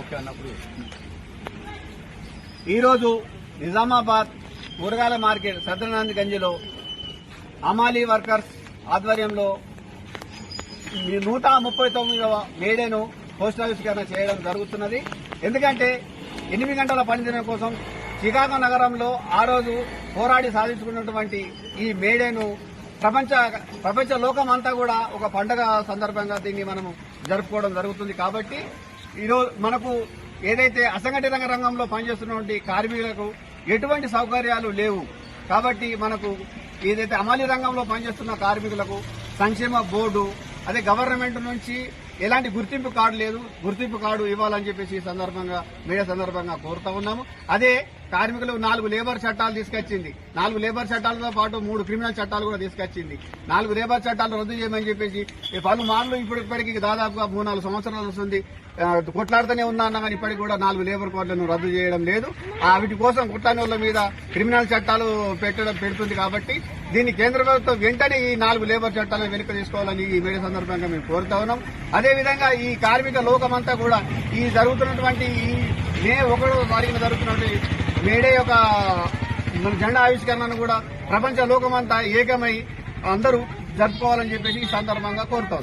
Okay అన్నప్పుడు ఈరోజు నిజామాబాద్ కూరగాయల మార్కెట్ సత్యనారాయణ గంజిలో అమాలీ వర్కర్స్ ఆధ్వర్యంలో నూట ముప్పై తొమ్మిదవ మేడేను పోస్టాఫీస్కరణ చేయడం జరుగుతున్నది. ఎందుకంటే ఎనిమిది గంటల పనిదినం కోసం చికాగో నగరంలో ఆ రోజు పోరాడి సాధించుకున్నటువంటి ఈ మేడేను ప్రపంచ ప్రపంచ లోకం అంతా కూడా ఒక పండగ సందర్భంగా దీన్ని మనం జరుపుకోవడం జరుగుతుంది కాబట్టి ఈరోజు మనకు ఏదైతే అసంఘటిత రంగంలో పనిచేస్తున్నటువంటి కార్మికులకు ఎటువంటి సౌకర్యాలు లేవు. కాబట్టి మనకు ఏదైతే అమలీ రంగంలో పనిచేస్తున్న కార్మికులకు సంక్షేమ బోర్డు అదే గవర్నమెంట్ నుంచి ఎలాంటి గుర్తింపు కార్డు లేదు. గుర్తింపు కార్డు ఇవ్వాలని చెప్పేసి ఈ సందర్భంగా మీడియా సందర్భంగా కోరుతా ఉన్నాము. అదే కార్మికులు నాలుగు లేబర్ చట్టాలు తీసుకొచ్చింది. నాలుగు లేబర్ చట్టాలతో పాటు మూడు క్రిమినల్ చట్టాలు కూడా తీసుకొచ్చింది. నాలుగు లేబర్ చట్టాలు రద్దు చేయమని చెప్పేసి ఈ పలు మార్లు ఇప్పటికి దాదాపుగా మూడు నాలుగు సంవత్సరాలు వస్తుంది. కొట్లాడుతూనే ఉన్నా అన్నా కానీ ఇప్పటికి కూడా నాలుగు లేబర్ కోడ్లను రద్దు చేయడం లేదు. వీటి కోసం కుట్లాని వాళ్ళ మీద క్రిమినల్ చట్టాలు పెట్టడం పెడుతుంది కాబట్టి దీన్ని కేంద్ర ప్రభుత్వం వెంటనే ఈ నాలుగు లేబర్ చట్టాలను వెనుక తీసుకోవాలని ఈ మీడియా సందర్భంగా మేము కోరుతా ఉన్నాం. అదేవిధంగా ఈ కార్మిక లోకమంతా కూడా ఈ జరుగుతున్నటువంటి ఈ మే ఒకటో తారీఖున జరుగుతున్నటువంటి మేడే యొక్క మన జెండా ఆవిష్కరణను కూడా ప్రపంచ లోకమంతా ఏకమై అందరూ జరుపుకోవాలని చెప్పేసి ఈ సందర్భంగా కోరుతా